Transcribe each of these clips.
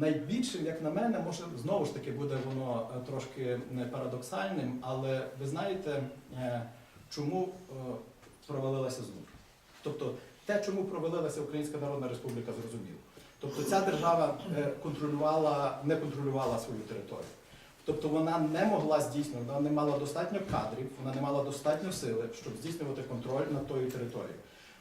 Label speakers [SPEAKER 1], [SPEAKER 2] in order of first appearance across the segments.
[SPEAKER 1] найбільшим, як на мене, може знову ж таки буде воно е, трошки не парадоксальним, але ви знаєте, е, чому е, провалилася ЗНУ? Тобто те, чому провалилася Українська Народна Республіка, зрозуміло. Тобто ця держава е, контролювала, не контролювала свою територію. Тобто вона не могла здійснювати, вона не мала достатньо кадрів, вона не мала достатньо сили, щоб здійснювати контроль над тою територією.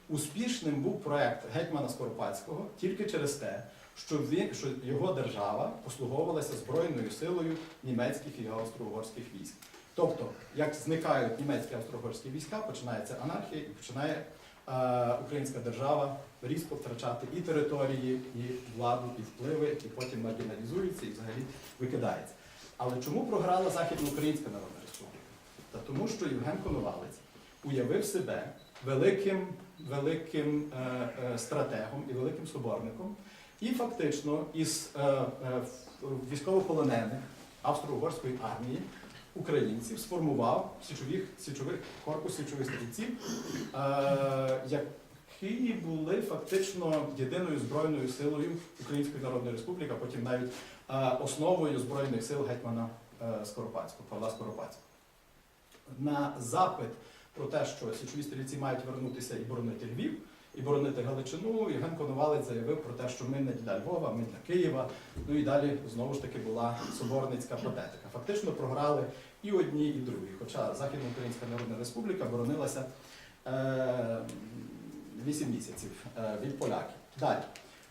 [SPEAKER 1] Успішним був проект гетьмана Скоропадського тільки через те, що він що його держава послуговувалася збройною силою німецьких і австро-угорських військ. Тобто, як зникають німецькі австро-угорські війська, починається анархія і починає е, українська держава різко втрачати і території, і владу, і впливи, і потім маргіналізується і взагалі викидається. Але чому програла Західноукраїнська Народна Республіка? Та тому, що Євген Коновалець уявив себе великим, великим е, е, стратегом і великим соборником, і фактично із е, е, військовополонених австро-угорської армії українців сформував січових, січових корпус січових стрільців, е, які були фактично єдиною збройною силою Української Народної Республіки, а потім навіть е, основою збройних сил гетьмана е, Скоропадського, Павла Скоропадського. На запит про те, що січові стрільці мають вернутися і боронити Львів, і боронити Галичину, Євген Коновалець заявив про те, що ми не для Львова, ми для Києва. Ну і далі знову ж таки була соборницька патетика. Фактично програли і одні, і другі. Хоча Західноукраїнська Народна Республіка боронилася е, 8 місяців е, від поляків. Далі.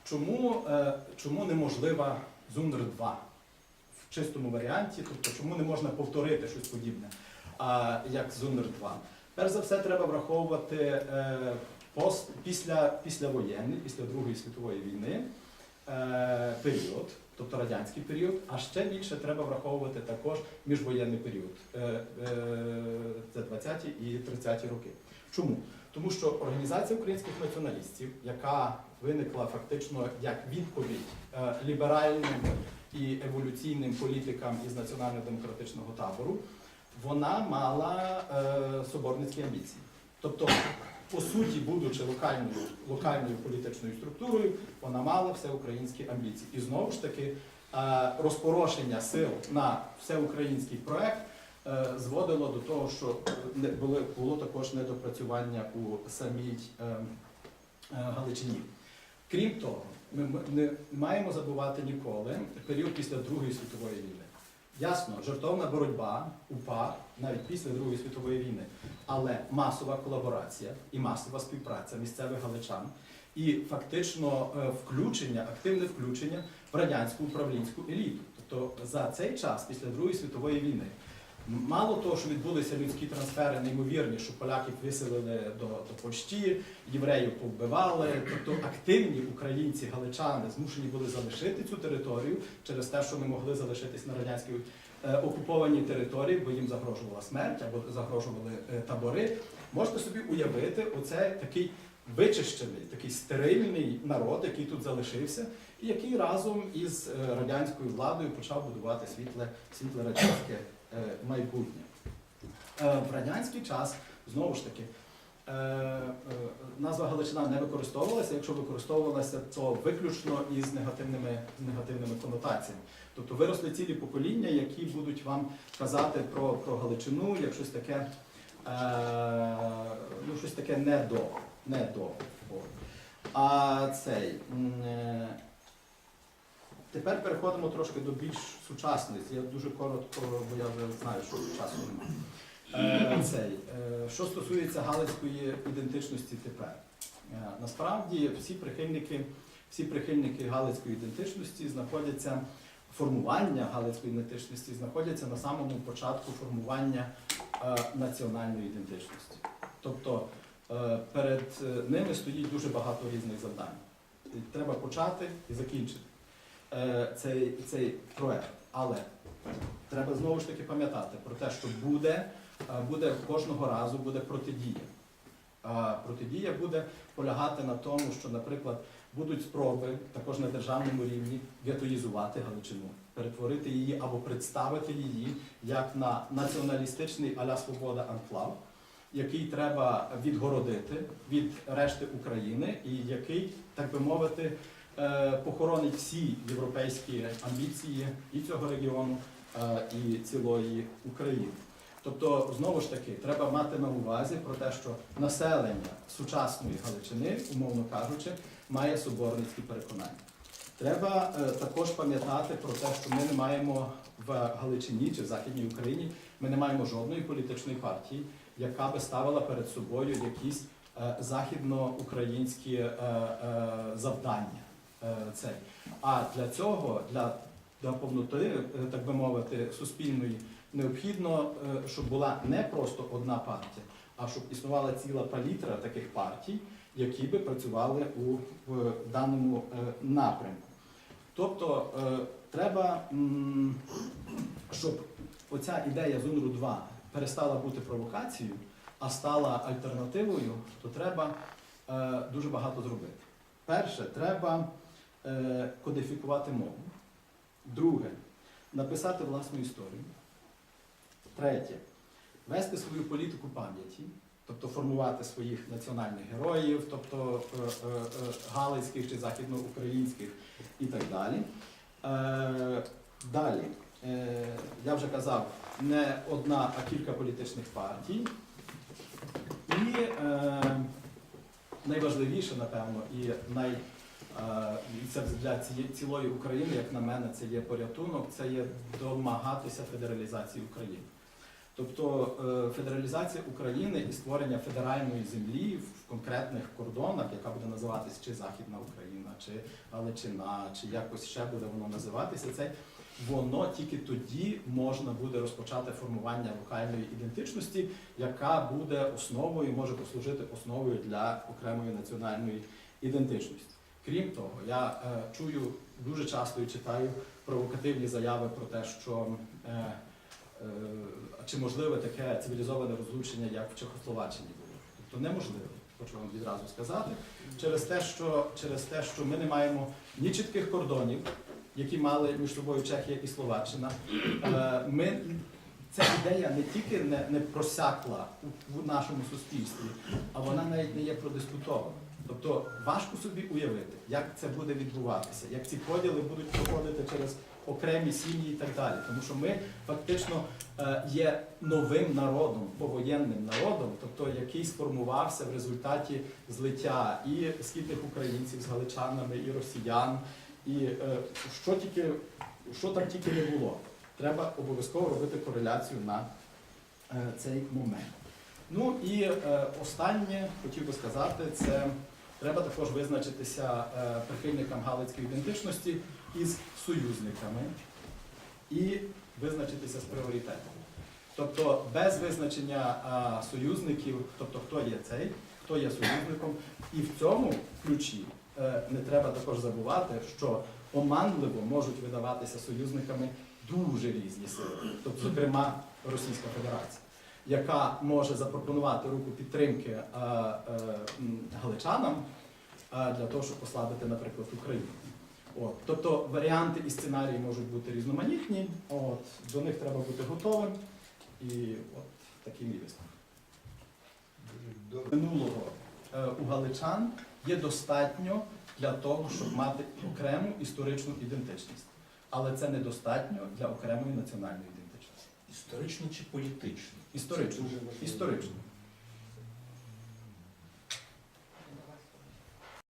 [SPEAKER 1] Чому, е, чому неможлива Зундер 2 в чистому варіанті? Тобто, чому не можна повторити щось подібне, як Зундер 2? Перш за все, треба враховувати е, після, післявоєнний, після Другої світової війни е, період, тобто радянський період, а ще більше треба враховувати також міжвоєнний період. Е, е, це 20-ті і 30-ті роки. Чому? Тому що організація українських націоналістів, яка виникла фактично як відповідь е, ліберальним і еволюційним політикам із національно-демократичного табору, вона мала е, соборницькі амбіції. Тобто, по суті, будучи локальною, локальною політичною структурою, вона мала всеукраїнські амбіції. І знову ж таки, е, розпорошення сил на всеукраїнський проект е, зводило до того, що було, також недопрацювання у самій е, Галичині. Крім того, ми не маємо забувати ніколи період після Другої світової війни. Ясно, жертовна боротьба УПА навіть після Другої світової війни, але масова колаборація і масова співпраця місцевих галичан і фактично е, включення, активне включення в радянську управлінську еліту. Тобто за цей час, після Другої світової війни, мало того, що відбулися людські трансфери, неймовірні, що поляків виселили до, до Польщі, євреїв повбивали. Тобто активні українці, галичани змушені були залишити цю територію через те, що не могли залишитись на радянській е, окупованій території, бо їм загрожувала смерть або загрожували е, табори. Можете собі уявити, оце такий вичищений, такий стерильний народ, який тут залишився, і який разом із е, радянською владою почав будувати світле, світле радянське майбутнє. Е, В радянський час, знову ж таки, е, е, назва Галичина не використовувалася, якщо використовувалася, то виключно із негативними, негативними конотаціями. Тобто виросли цілі покоління, які будуть вам казати про, про Галичину як щось таке, е, ну, щось таке не до. Не до. А цей. Тепер переходимо трошки до більш сучасності. Я дуже коротко, бо я вже знаю, що часу немає. Е, цей, е, що стосується галицької ідентичності тепер. Е, насправді всі прихильники, всі прихильники галицької ідентичності знаходяться, формування галицької ідентичності знаходяться на самому початку формування національної ідентичності. Тобто перед ними стоїть дуже багато різних завдань. Треба почати і закінчити цей, цей проект. Але треба знову ж таки пам'ятати про те, що буде, е, буде кожного разу буде протидія. А Протидія буде полягати на тому, що, наприклад, будуть спроби також на державному рівні гетоїзувати Галичину, перетворити її або представити її як на націоналістичний аля свобода анклав, який треба відгородити від решти України, і який, так би мовити, е, похоронить всі європейські амбіції і цього регіону, е, і цілої України. Тобто, знову ж таки, треба мати на увазі про те, що населення сучасної Галичини, умовно кажучи, має соборницькі переконання. Треба е, також пам'ятати про те, що ми не маємо в Галичині чи в Західній Україні, ми не маємо жодної політичної партії, яка би ставила перед собою якісь е, західноукраїнські е, е, завдання. Е, цей. А для цього, для, для повноти, е, так би мовити, суспільної, необхідно, е, щоб була не просто одна партія, а щоб існувала ціла палітра таких партій, які би працювали у в даному напрямку. Тобто треба, щоб оця ідея з УНРУ 2 перестала бути провокацією, а стала альтернативою, то треба дуже багато зробити. Перше, треба кодифікувати мову. Друге, написати власну історію. Третє, вести свою політику пам'яті, тобто формувати своїх національних героїв, тобто е, е, е, галицьких чи західноукраїнських і так далі. Е, далі, е, я вже казав, не одна, а кілька політичних партій. І е, найважливіше, напевно, і най, це для цілої України, як на мене, це є порятунок, це є домагатися федералізації України. Тобто е, федералізація України і створення федеральної землі в конкретних кордонах, яка буде називатися чи Західна Україна, чи Галичина, чи якось ще буде воно називатися, це воно тільки тоді можна буде розпочати формування локальної ідентичності, яка буде основою, може послужити основою для окремої національної ідентичності. Крім того, я е, чую дуже часто і читаю провокативні заяви про те, що е, е, чи можливе таке цивілізоване розлучення, як в Чехословаччині було. Тобто неможливо, хочу вам відразу сказати, через те, що, через те, що ми не маємо ні чітких кордонів, які мали між собою Чехія і Словаччина. Е, Ми, ця ідея не тільки не, не просякла в нашому суспільстві, а вона навіть не є продискутована. Тобто важко собі уявити, як це буде відбуватися, як ці поділи будуть проходити через окремі сім'ї і так далі. Тому що ми фактично е, є новим народом, повоєнним народом, тобто який сформувався в результаті злиття і скільки українців з галичанами, і росіян, і е, що тільки що там тільки не було. Треба обов'язково робити кореляцію на е, цей момент. Ну і останнє хотів би сказати, це треба також визначитися е, прихильникам галицької ідентичності із союзниками і визначитися з пріоритетом. Тобто без визначення а, союзників, тобто хто є цей, хто є союзником, і в цьому ключі е, не треба також забувати, що оманливо можуть видаватися союзниками дуже різні сили, тобто, зокрема, Російська Федерація, яка може запропонувати руку підтримки е, е, галичанам е, для того, щоб послабити, наприклад, Україну. От, тобто варіанти і сценарії можуть бути різноманітні, от, до них треба бути готовим. І от такий мій висновок. Минулого у галичан є достатньо для того, щоб мати окрему історичну ідентичність. Але це недостатньо для окремої національної ідентичності.
[SPEAKER 2] Історично чи політично?
[SPEAKER 1] Історично. Історично.